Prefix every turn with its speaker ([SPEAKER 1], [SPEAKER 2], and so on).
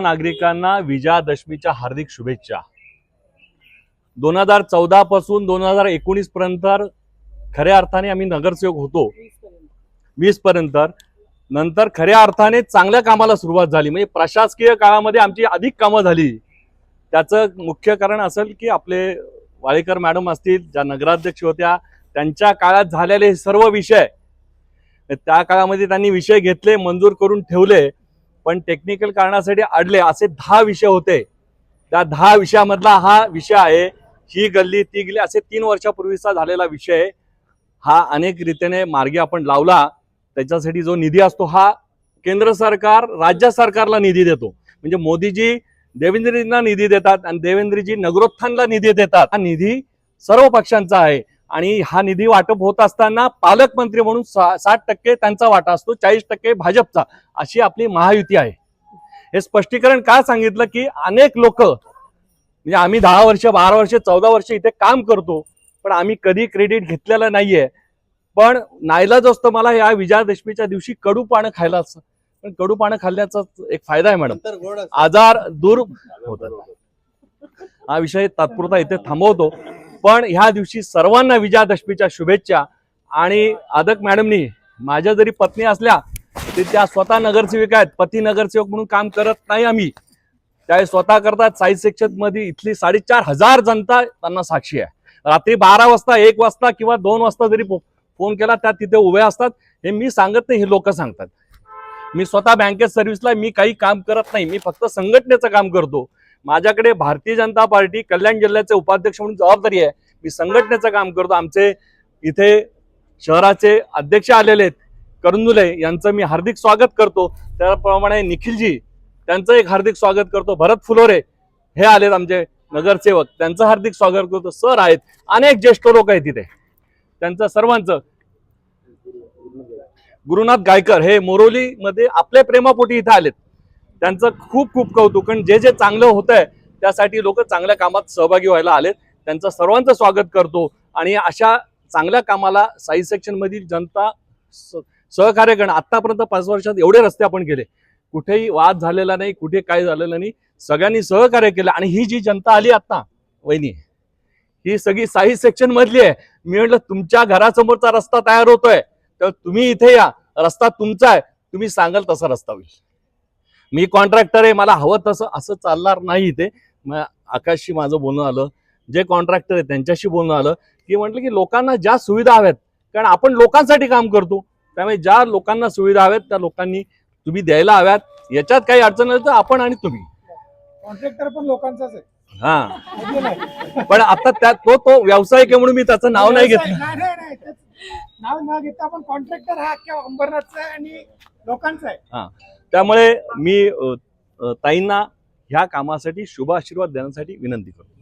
[SPEAKER 1] नागरिकांना विजयादशमीच्या हार्दिक शुभेच्छा. दोन हजार चौदा पासून दोन हजार एकोणीस पर्यंत खऱ्या अर्थाने आम्ही नगरसेवक होतो. वीस पर्यंत. नंतर खऱ्या अर्थाने चांगल्या कामाला सुरुवात झाली. म्हणजे प्रशासकीय काळामध्ये आमची अधिक कामं झाली. त्याचं मुख्य कारण असेल की आपले वाळेकर मॅडम असतील ज्या नगराध्यक्ष होत्या त्यांच्या काळात झालेले हे सर्व विषय त्या काळामध्ये त्यांनी विषय घेतले मंजूर करून ठेवले. पण टेक्निकल कारणासाठी अडले असे दहा विषय होते. त्या दहा विषयामधला हा विषय आहे ही गल्ली ती गल्ली असे तीन वर्षापूर्वीचा झालेला विषय. हा अनेक रीतीने मार्गी आपण लावला. त्याच्यासाठी जो निधी असतो हा केंद्र सरकार राज्य सरकारला निधी देतो. म्हणजे मोदीजी देवेंद्रजींना निधी देतात आणि देवेंद्रजी नगरोत्थानला निधी देतात. हा निधी सर्व पक्षांचा आहे. आणि हा निधी वाटप होत असताना पालकमंत्री म्हणून सा- साठ टक्के त्यांचा वाटा असतो चाळीस टक्के भाजपचा अशी आपली महायुती आहे. हे स्पष्टीकरण का सांगितलं की अनेक लोक म्हणजे आम्ही दहा वर्ष बारा वर्ष चौदा वर्ष इथे काम करतो पण आम्ही कधी क्रेडिट घेतलेलं नाहीये. पण नाईलाज असतो मला या विजयादशमीच्या दिवशी कडू पानं खायला असतं पण कडू पानं खाल्ल्याचा एक फायदा आहे मॅडम. आजार दूर होतात. हा विषय तात्पुरता इथे थांबवतो. पण ह्या दिवशी सर्वांना विजयादशमीच्या शुभेच्छा. आणि अदक मॅडमनी माझ्या जरी पत्नी असल्या तरी त्या स्वतः नगरसेविका आहेत. पती नगरसेवक म्हणून काम करत नाही आम्ही. त्या स्वतः करतात साई सेक्शनमध्ये इथली साडेचार हजार जनता त्यांना साक्षी आहे. रात्री बारा वाजता एक वाजता किंवा दोन वाजता जरी फो- फोन केला त्या तिथे उभे असतात. हे मी सांगत नाही हे लोक सांगतात. मी स्वतः बँकेत सर्व्हिसला मी काही काम करत नाही. मी फक्त संघटनेचं काम करतो. माझ्याकडे भारतीय जनता पार्टी कल्याण जिल्ह्याचे उपाध्यक्ष म्हणून जबाबदारी आहे. मी संघटनेचं काम करतो. आमचे इथे शहराचे अध्यक्ष आलेले आहेत. करंजुले यांचं मी हार्दिक स्वागत करतो. त्याप्रमाणे निखिलजी त्यांचं एक हार्दिक स्वागत करतो. भरत फुलोरे हे आलेत आमचे नगरसेवक. त्यांचं हार्दिक स्वागत करतो. सर आहेत. अनेक ज्येष्ठ लोक आहेत तिथे त्यांचं सर्वांचं. गुरुनाथ गायकर हे मोरोलीमध्ये आपल्या प्रेमापोटी इथे आलेत. त्यांचं खूप खूप कौतुक. कारण जे जे चांगलं होत आहे त्यासाठी लोक चांगल्या कामात सहभागी व्हायला आलेत. त्यांचं सर्वांचं स्वागत करतो. आणि अशा चांगल्या कामाला साई सेक्शन मधील जनता सहकार्य करणं. आतापर्यंत पाच वर्षात एवढे रस्ते आपण केले. कुठेही वाद झालेला नाही कुठे काय झालेलं नाही. सगळ्यांनी सहकार्य केलं. आणि ही जी जनता आली आता वहिनी ही सगळी साई सेक्शन मधली आहे. मी म्हटलं तुमच्या घरासमोरचा रस्ता तयार होतोय. तर तुम्ही इथे या. रस्ता तुमचा आहे. तुम्ही सांगाल तसा रस्ता होईल. मी कॉन्ट्रॅक्टर आहे मला हवं तसं असं चालणार नाही मग आकाशशी माझं बोलणं आलं जे कॉन्ट्रॅक्टर आहे त्यांच्याशी बोलणं आलं की म्हटलं की लोकांना ज्या सुविधा हव्यात कारण आपण लोकांसाठी काम करतो त्यामुळे ज्या लोकांना सुविधा हव्यात त्या लोकांनी तुम्ही द्यायला हव्यात याच्यात काही अडचण आली तर आपण आणि तुम्ही.
[SPEAKER 2] कॉन्ट्रॅक्टर पण लोकांचाच आहे.
[SPEAKER 1] हा. पण आता त्या तो तो व्यावसायिक आहे म्हणून मी त्याचं नाव नाही घेतलं.
[SPEAKER 2] नाव न घेता आपण कॉन्ट्रॅक्टर हा अंबरनाथचा आणि लोकांचा आहे.
[SPEAKER 1] त्यामुळे मी ताईंना ह्या कामासाठी शुभ आशीर्वाद देण्यासाठी विनंती करतो.